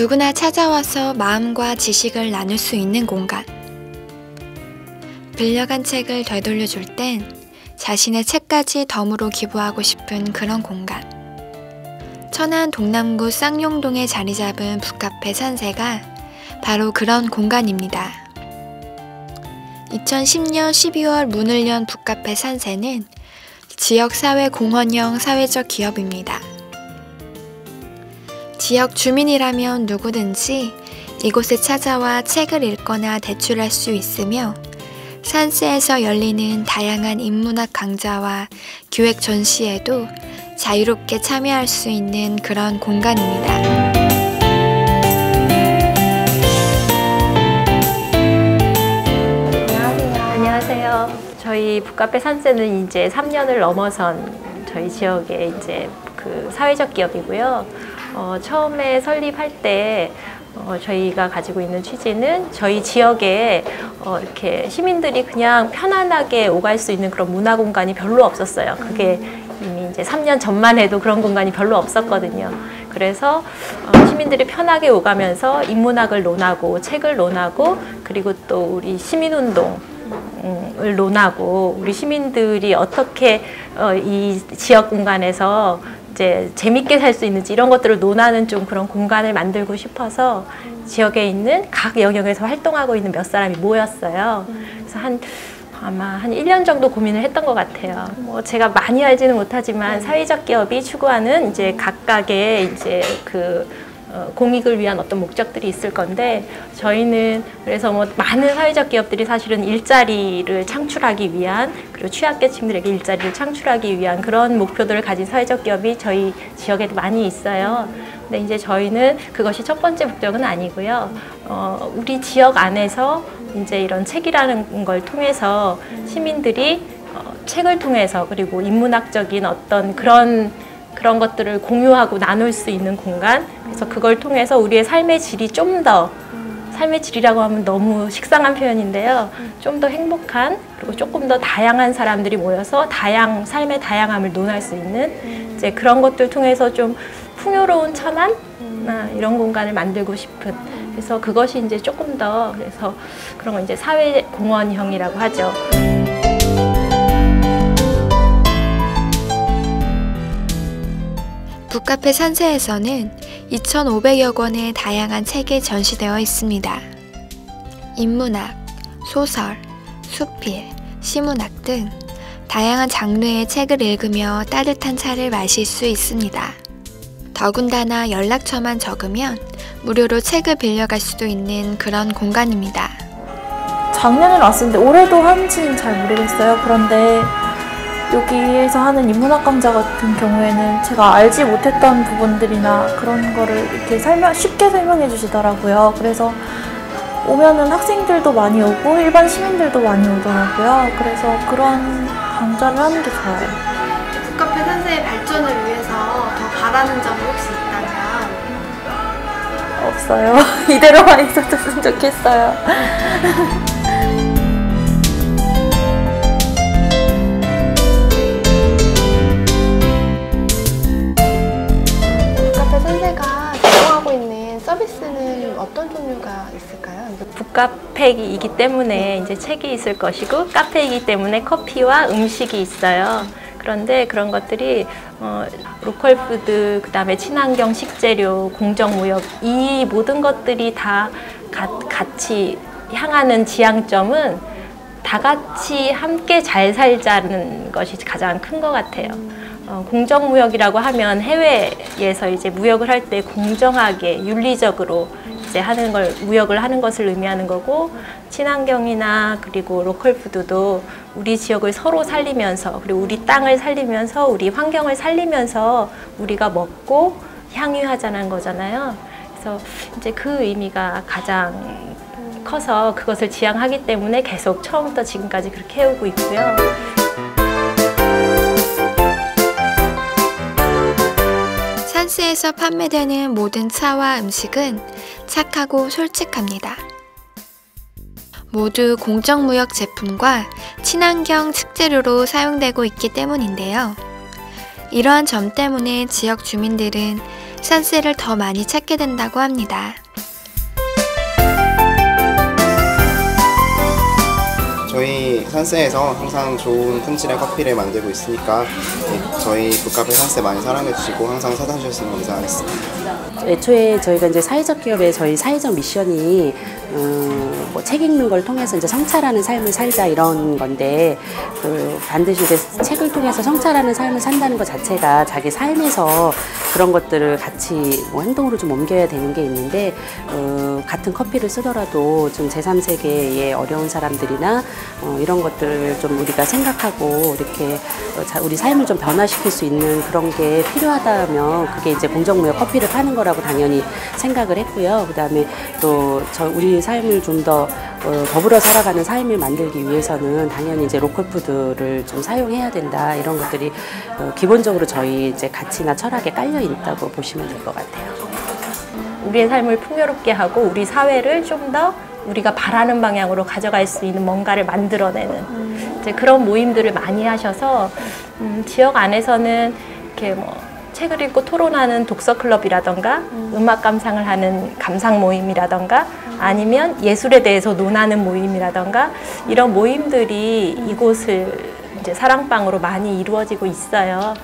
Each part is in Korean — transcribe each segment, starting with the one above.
누구나 찾아와서 마음과 지식을 나눌 수 있는 공간. 빌려간 책을 되돌려 줄 땐 자신의 책까지 덤으로 기부하고 싶은 그런 공간. 천안 동남구 쌍용동에 자리 잡은 북카페 산세가 바로 그런 공간입니다. 2010년 12월 문을 연 북카페 산세는 지역사회 공헌형 사회적 기업입니다. 지역 주민이라면 누구든지 이곳에 찾아와 책을 읽거나 대출할 수 있으며 산세에서 열리는 다양한 인문학 강좌와 기획 전시에도 자유롭게 참여할 수 있는 그런 공간입니다. 안녕하세요. 저희 북카페 산세는 이제 3년을 넘어선 저희 지역의 이제 그 사회적 기업이고요. 어, 처음에 설립할 때 어, 저희가 가지고 있는 취지는 저희 지역에 어, 이렇게 시민들이 그냥 편안하게 오갈 수 있는 그런 문화 공간이 별로 없었어요. 그게 이미 이제 3년 전만 해도 그런 공간이 별로 없었거든요. 그래서 어, 시민들이 편하게 오가면서 인문학을 논하고 책을 논하고 그리고 또 우리 시민운동 을 논하고 우리 시민들이 어떻게 어, 이 지역 공간에서 이제 재밌게 살 수 있는지 이런 것들을 논하는 좀 그런 공간을 만들고 싶어서 지역에 있는 각 영역에서 활동하고 있는 몇 사람이 모였어요. 그래서 한 아마 한 1년 정도 고민을 했던 것 같아요. 뭐 제가 많이 알지는 못하지만 사회적 기업이 추구하는 이제 각각의 이제 그 어, 공익을 위한 어떤 목적들이 있을 건데 저희는 그래서 뭐 많은 사회적 기업들이 사실은 일자리를 창출하기 위한 그리고 취약계층들에게 일자리를 창출하기 위한 그런 목표들을 가진 사회적 기업이 저희 지역에도 많이 있어요. 근데 이제 저희는 그것이 첫 번째 목적은 아니고요. 어, 우리 지역 안에서 이제 이런 책이라는 걸 통해서 시민들이 어, 책을 통해서 그리고 인문학적인 어떤 그런 그런 것들을 공유하고 나눌 수 있는 공간. 그래서 그걸 통해서 우리의 삶의 질이 좀 더 삶의 질이라고 하면 너무 식상한 표현인데요. 좀 더 행복한 그리고 조금 더 다양한 사람들이 모여서 다양 삶의 다양함을 논할 수 있는 이제 그런 것들 통해서 좀 풍요로운 천안? 아, 이런 공간을 만들고 싶은. 그래서 그것이 이제 조금 더 그래서 그런 거 이제 사회 공헌형이라고 하죠. 북카페 산세에서는 2,500여 권의 다양한 책이 전시되어 있습니다. 인문학, 소설, 수필, 시문학 등 다양한 장르의 책을 읽으며 따뜻한 차를 마실 수 있습니다. 더군다나 연락처만 적으면 무료로 책을 빌려갈 수도 있는 그런 공간입니다. 작년에 왔었는데 올해도 한지는 잘 모르겠어요. 그런데 여기에서 하는 인문학 강좌 같은 경우에는 제가 알지 못했던 부분들이나 그런 거를 이렇게 설명, 쉽게 설명해 주시더라고요. 그래서 오면은 학생들도 많이 오고 일반 시민들도 많이 오더라고요. 그래서 그런 강좌를 하는 게 좋아요. 북카페 산세의 발전을 위해서 더 바라는 점이 혹시 있다면? 없어요. 이대로만 있었으면 좋겠어요. 어떤 종류가 있을까요? 북카페이기 때문에 이제 책이 있을 것이고 카페이기 때문에 커피와 음식이 있어요. 그런데 그런 것들이 어, 로컬 푸드, 그 다음에 친환경 식재료, 공정무역 이 모든 것들이 다 가, 같이 향하는 지향점은 다 같이 함께 잘 살자는 것이 가장 큰 것 같아요. 어, 공정무역이라고 하면 해외에서 이제 무역을 할 때 공정하게 윤리적으로 이제 하는 걸 무역을 하는 것을 의미하는 거고 친환경이나 그리고 로컬 푸드도 우리 지역을 서로 살리면서 그리고 우리 땅을 살리면서 우리 환경을 살리면서 우리가 먹고 향유하자는 거잖아요. 그래서 이제 그 의미가 가장 커서 그것을 지향하기 때문에 계속 처음부터 지금까지 그렇게 해오고 있고요. 산스에서 판매되는 모든 차와 음식은 착하고 솔직합니다. 모두 공정무역 제품과 친환경 식재료로 사용되고 있기 때문인데요. 이러한 점 때문에 지역 주민들은 산세를 더 많이 찾게 된다고 합니다. 산세에서 항상 좋은 품질의 커피를 만들고 있으니까 네, 저희 북카페 산세 많이 사랑해 주시고 항상 사다 주셨으면 감사하겠습니다. 애초에 저희가 이제 사회적 기업의 저희 사회적 미션이 음, 뭐책 읽는 걸 통해서 이제 성찰하는 삶을 살자 이런 건데 그 반드시 이제 책을 통해서 성찰하는 삶을 산다는 것 자체가 자기 삶에서 그런 것들을 같이 뭐 행동으로 좀 옮겨야 되는 게 있는데 어, 같은 커피를 쓰더라도 좀 제3세계의 어려운 사람들이나 어, 이런 것들을 좀 우리가 생각하고 이렇게 어, 자- 우리 삶을 좀 변화시킬 수 있는 그런 게 필요하다면 그게 이제 공정무역 커피를 파는 거라고 당연히 생각을 했고요. 그다음에 또 저 우리 삶을 좀더 어, 더불어 살아가는 삶을 만들기 위해서는 당연히 이제 로컬 푸드를 좀 사용해야 된다 이런 것들이 어, 기본적으로 저희 이제 가치나 철학에 깔려 있다고 보시면 될 것 같아요. 우리의 삶을 풍요롭게 하고 우리 사회를 좀 더 우리가 바라는 방향으로 가져갈 수 있는 뭔가를 만들어내는 이제 그런 모임들을 많이 하셔서 음, 지역 안에서는 이렇게 뭐 책을 읽고 토론하는 독서 클럽이라던가 음 악 감상을 하는 감상 모임이라던가 아니면 예술에 대해서 논하는 모임이라던가 이런 모임들이 이곳을 이제 사랑방으로 많이 이루어지고 있어요.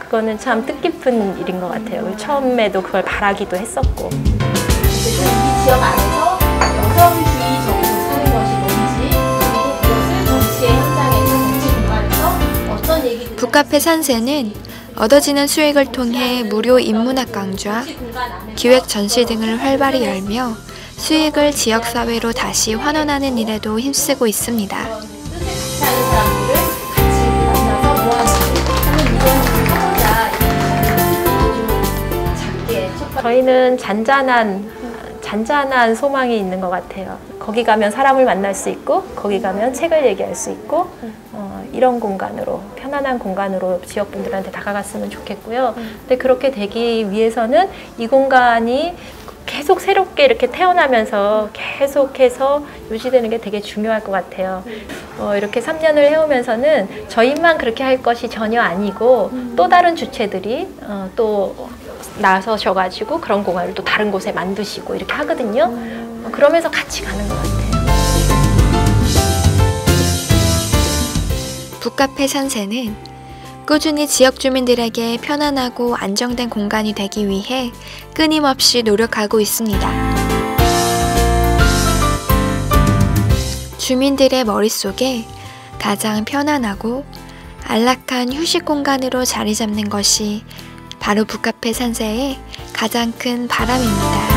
그거는 참 뜻깊은 일인 것 같아요. 처음에도 그걸 바라기도 했었고. 이 지역 안에서 여성주의적으로 사는 것이 뭔지 그리고 그것을 정치의 현장에서 정치 공간에서 어떤 얘기를 북카페 산세는 얻어지는 수익을 통해 무료 인문학 강좌, 기획 전시 등을 활발히 열며 수익을 지역사회로 다시 환원하는 일에도 힘쓰고 있습니다. 저희는 잔잔한 잔잔한 소망이 있는 것 같아요. 거기 가면 사람을 만날 수 있고, 거기 가면 책을 얘기할 수 있고, 어, 이런 공간으로 편안한 공간으로 지역 분들한테 다가갔으면 좋겠고요. 근데 그렇게 되기 위해서는 이 공간이 계속 새롭게 이렇게 태어나면서 계속해서 유지되는 게 되게 중요할 것 같아요. 어, 이렇게 3년을 해오면서는 저희만 그렇게 할 것이 전혀 아니고 또 다른 주체들이 어, 또 나서셔가지고 그런 공간을 또 다른 곳에 만드시고 이렇게 하거든요. 어, 그러면서 같이 가는 것 같아요. 북카페 산세는 꾸준히 지역 주민들에게 편안하고 안정된 공간이 되기 위해 끊임없이 노력하고 있습니다. 주민들의 머릿속에 가장 편안하고 안락한 휴식 공간으로 자리 잡는 것이 바로 북카페 산세의 가장 큰 바람입니다.